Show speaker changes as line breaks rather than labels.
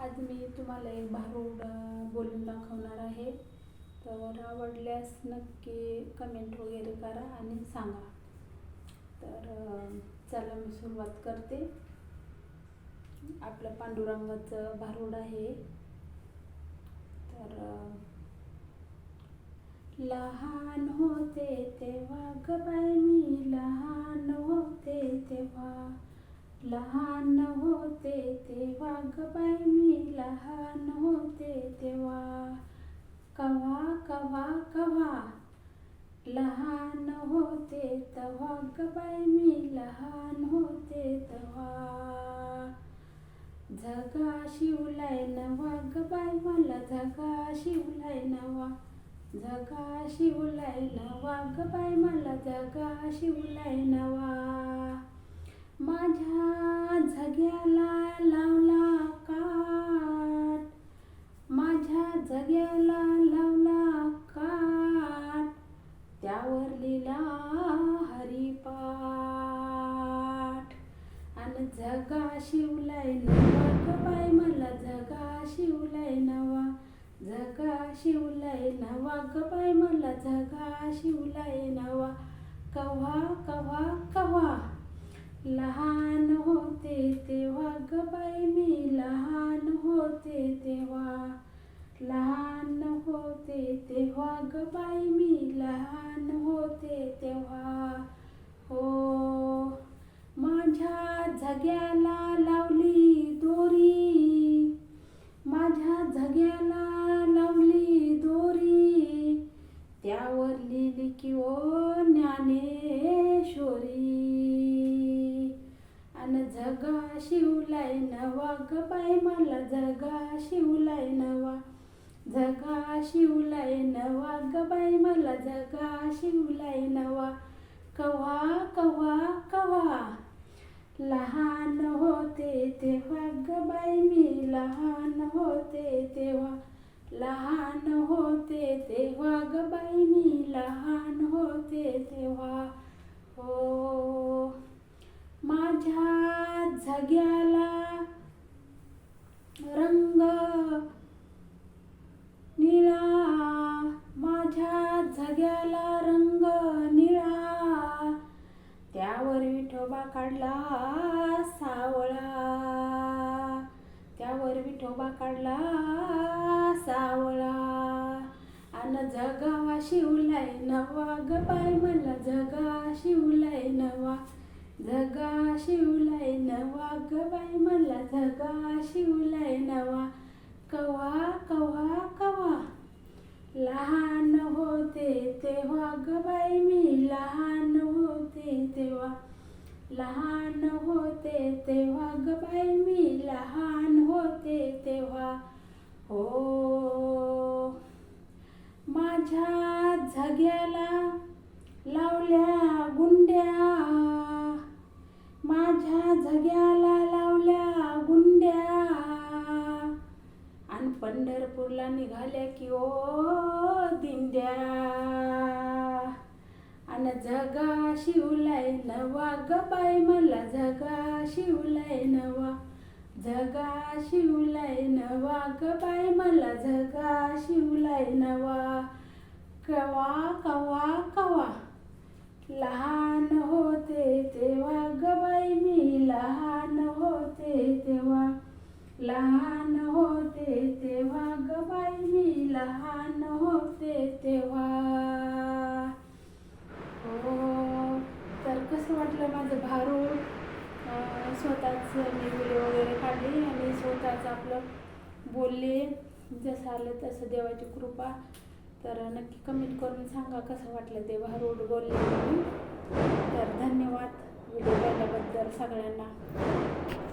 आज मी तुम्हाला एक भारूड बोलून दाखवणार आहे. तर आवडल्यास नक्की कमेंट वगैरे करा आणि सांगा. तर चला मी सुरुवात करते. आपलं पांडुरंगाचं भारूड आहे. तर लहान होते तेव्हा गबाई मी लहान लहान होते तेव्हा गबाई मी लहान होते तेव्हा. कवा कवा कव्हा? लहान होते तेव्हा गबाई मी लहान होते तेव्हा. झगा शिवलाय नवा गबाई मला झगा शिवलाय नवा. झगा शिवलाय नवा गबाई मला झगा शिवलाय नवा. माझ्या झग्याला लावला काट माझ्या झग्याला लावला काट त्यावर लिहिला हरिपाठ. आणि झगा शिवलाय नवा ग बाई मला झगा शिवलाय नवा. झगा शिवलाय नवा ग बाई मला झगा शिवलाय नवा. कव्हा कव्हा कव्हा? लहान होते तेव्हा गबाई मी लहान होते तेव्हा. लहान होते तेव्हा गबाई मी लहान होते तेव्हा. हो माझ्या झग्याला जगा शिवलाय नवा ग बाई मला जगा शिवलाय नवा जगा शिवलाय नवा ग बाई मला जगा शिवलाय नवा कवा कवा कव्हा? लहान होते तेव्हा ग बाई मी लहान होते तेव्हा. लहान होते तेव्हा ग बाई मी लहान होते काढला सावळा. त्यावर विठोबा काढला सावळा. अन जगावा शिवलाय नवा ग बाई मला. जगा शिवलाय नवा. जगा शिवलाय नवा ग बाई मला. जगा शिवलाय नवा. कवा कवा कवा. लहान होते तेव्हा ग बाई मी. लहान होते तेव्हा. लहान होते तेव्हा ग बाई मी लहान होते तेव्हा. हो माझ्या झग्याला लावल्या गुंड्या. माझ्या झग्याला लावल्या गुंड्या. आणि पंढरपूरला निघाल्या की ओ दिंड्या. आणि जगा शिवलाय नवा ग बाय मला जगा शिवलाय नवा. जगा शिवलाय नवा ग बाय मला जगा शिवलाय नवा. कवा कवा कवा. लहान होते स्वतःच मी व्हिडिओ वगैरे काढले आणि स्वतःच आपलं बोलले. जसं आलं तसं देवाची कृपा. तर नक्की कमेंट करून सांगा कसं वाटलं ते भारूड बोलले तर धन्यवाद व्हिडिओ पाहिल्याबद्दल सगळ्यांना.